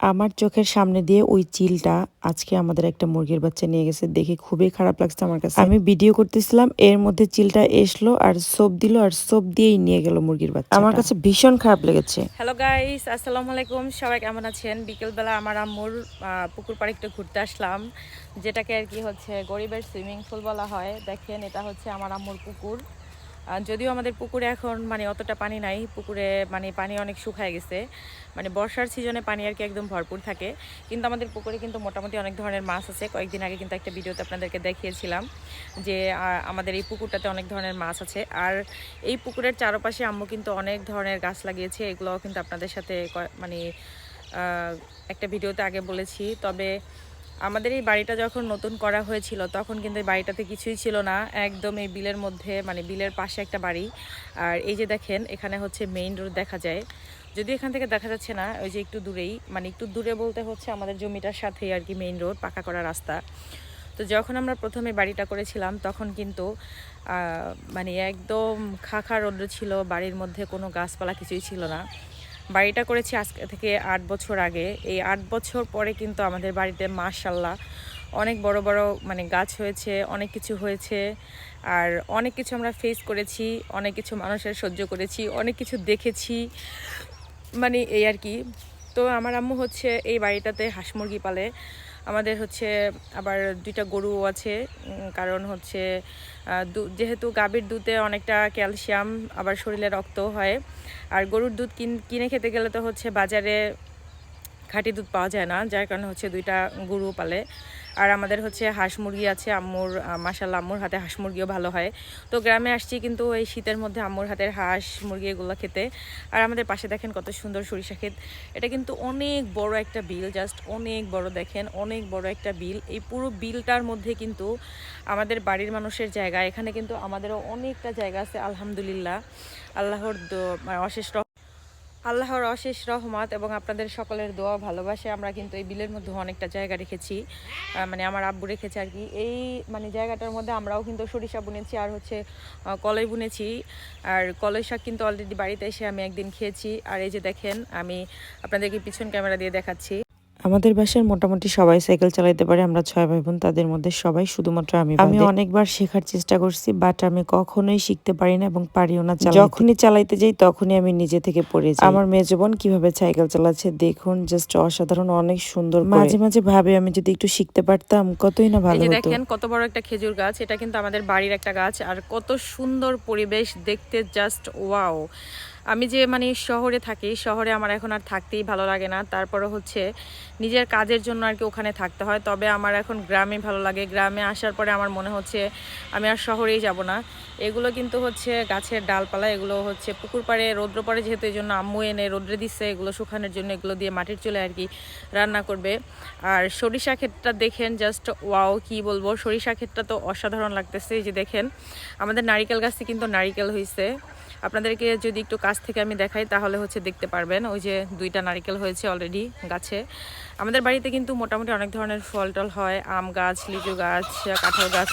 আমার চোখের সামনে দিয়ে ওই চিলটা আজকে আমাদের একটা মুরগির বাচ্চা নিয়ে গেছে। দেখে খুবই খারাপ লাগছে আমার কাছে। আমি ভিডিও করতেছিলাম এর মধ্যে চিলটা এসলো আর সোপ দিল আর সোপ দিয়েই নিয়ে গেল মুরগির বাচ্চা আমার কাছে ভীষণ খারাপ লেগেছে। হ্যালো গাইস আসসালামু আলাইকুম। সবাই কেমন আছেন? বিকেলবেলা আমার আম্মুর আহ, পুকুর পাড়ে একটু ঘুরতে আসলাম যেটাকে আর কি হচ্ছে গরিবের সুইমিং পুল বলা হয়। দেখেন এটা হচ্ছে আমার আম্মুর পুকুর। যদিও আমাদের পুকুরে এখন মানে অতটা পানি নাই, পুকুরে মানে পানি অনেক শুকায় গেছে। মানে বর্ষার সিজনে পানি আর কি একদম ভরপুর থাকে। কিন্তু আমাদের পুকুরে কিন্তু মোটামুটি অনেক ধরনের মাছ আছে। কয়েকদিন আগে কিন্তু একটা ভিডিওতে আপনাদেরকে দেখিয়েছিলাম যে আমাদের এই পুকুরটাতে অনেক ধরনের মাছ আছে। আর এই পুকুরের চারপাশে আম্মু কিন্তু অনেক ধরনের গাছ লাগিয়েছে। এগুলোও কিন্তু আপনাদের সাথে মানে একটা ভিডিওতে আগে বলেছি। তবে আমাদের এই বাড়িটা যখন নতুন করা হয়েছিল, তখন কিন্তু এই বাড়িটাতে কিছুই ছিল না। একদম এই বিলের মধ্যে মানে বিলের পাশে একটা বাড়ি। আর এই যে দেখেন, এখানে হচ্ছে মেইন রোড দেখা যায়। যদি এখান থেকে দেখা যাচ্ছে না, ওই যে একটু দূরেই। মানে একটু দূরে বলতে হচ্ছে আমাদের জমিটার সাথেই আর কি মেইন রোড পাকা করা রাস্তা। তো যখন আমরা প্রথমে বাড়িটা করেছিলাম, তখন কিন্তু মানে একদম খাখা রোড ছিল, বাড়ির মধ্যে কোনো গাছপালা কিছুই ছিল না। বাড়িটা করেছি আজকে থেকে আট বছর আগে। এই আট বছর পরে কিন্তু আমাদের বাড়িতে মাশাল্লাহ অনেক বড় বড় মানে গাছ হয়েছে, অনেক কিছু হয়েছে আর অনেক কিছু আমরা ফেস করেছি, অনেক কিছু মানুষের সহ্য করেছি, অনেক কিছু দেখেছি। মানে এই আর কি। তো আমার আম্মু হচ্ছে এই বাড়িটাতে হাঁস মুরগি পালে। আমাদের হচ্ছে আবার দুইটা গরু আছে কারণ হচ্ছে যেহেতু গাভীর দুধে অনেকটা ক্যালসিয়াম, আবার শরীরে রক্ত হয়। আর গরুর দুধ কিনে খেতে গেলে তো হচ্ছে বাজারে খাঁটি দুধ পাওয়া যায় না, যার কারণে হচ্ছে দুইটা গরু পালে। আর আমাদের হচ্ছে হাঁস মুরগি আছে, আম্মুর মাসাল্লাহ আম্মুর হাতে হাঁস মুরগিও ভালো হয়। তো গ্রামে আসছি কিন্তু এই শীতের মধ্যে আম্মুর হাতের হাঁস মুরগি এগুলো খেতে। আর আমাদের পাশে দেখেন কত সুন্দর সরিষা ক্ষেত। এটা কিন্তু অনেক বড় একটা বিল, জাস্ট অনেক বড় দেখেন, অনেক বড় একটা বিল। এই পুরো বিলটার মধ্যে কিন্তু আমাদের বাড়ির মানুষের জায়গা। এখানে কিন্তু আমাদেরও অনেকটা জায়গা আছে, আলহামদুলিল্লাহ। আল্লাহর মানে অশেষ আল্লাহর অশেষ রহমত এবং আপনাদের সকলের দোয়া ভালোবাসে আমরা কিন্তু এই বিলের মধ্যে অনেকটা জায়গা রেখেছি। মানে আমার আব্বু রেখেছে আর কি। এই মানে জায়গাটার মধ্যে আমরাও কিন্তু সরিষা বুনেছি আর হচ্ছে কলাই বুনেছি। আর কলাই শাক কিন্তু অলরেডি বাড়িতে এসে আমি একদিন খেয়েছি। আর এই যে দেখেন, আমি আপনাদেরকে পিছন ক্যামেরা দিয়ে দেখাচ্ছি। আমাদের বাসার মোটামুটি সবাই সাইকেল চালাইতে পারে আমরা ছয় ভাই বোন তাদের মধ্যে সবাই শুধুমাত্র আমি আমি অনেকবার শেখার চেষ্টা করছি বাট আমি কখনোই শিখতে পারি না এবং পারিও না যখনই চালাইতে যাই তখনই আমি নিজে থেকে পড়ে যাই। আমার মেয়ে বোন কীভাবে সাইকেল চালাচ্ছে দেখুন জাস্ট অসাধারণ অনেক সুন্দর মাঝে মাঝে ভাবে আমি যদি একটু শিখতে পারতাম কতই না ভালো হতো। দেখেন কত বড় একটা খেজুর গাছ এটা কিন্তু আমাদের বাড়ির একটা গাছ আর কত সুন্দর পরিবেশ দেখতে জাস্ট ওয়াও আমি যে মানে শহরে থাকি, শহরে আমার এখন আর থাকতেই ভালো লাগে না। তারপরে হচ্ছে নিজের কাজের জন্য আর কি ওখানে থাকতে হয়। তবে আমার এখন গ্রামে ভালো লাগে। গ্রামে আসার পরে আমার মনে হচ্ছে আমি আর শহরেই যাব না। এগুলো কিন্তু হচ্ছে গাছের ডালপালা, এগুলো হচ্ছে পুকুর পাড়ে, রৌদ্র পড়ে যেহেতু এই জন্য আম্মু এনে রৌদ্রে দিচ্ছে এগুলো শুকানোর জন্য এগুলো দিয়ে মাটির চুলে আর কি রান্না করবে। আর সরিষা ক্ষেতটা দেখেন জাস্ট ওয়াও কি বলব? সরিষা ক্ষেতটা তো অসাধারণ লাগতেছে। যে দেখেন, আমাদের নারিকেল গাছে কিন্তু নারিকেল হয়েছে আপনাদেরকে যদি একটু কাছ থেকে আমি দেখাই, তাহলে হচ্ছে দেখতে পারবেন। ওই যে দুইটা নারিকেল হয়েছে অলরেডি গাছে। আমাদের বাড়িতে কিন্তু মোটামুটি অনেক ধরনের ফল টল হয়, আম গাছ, লিচু গাছ, কাঁঠাল গাছ।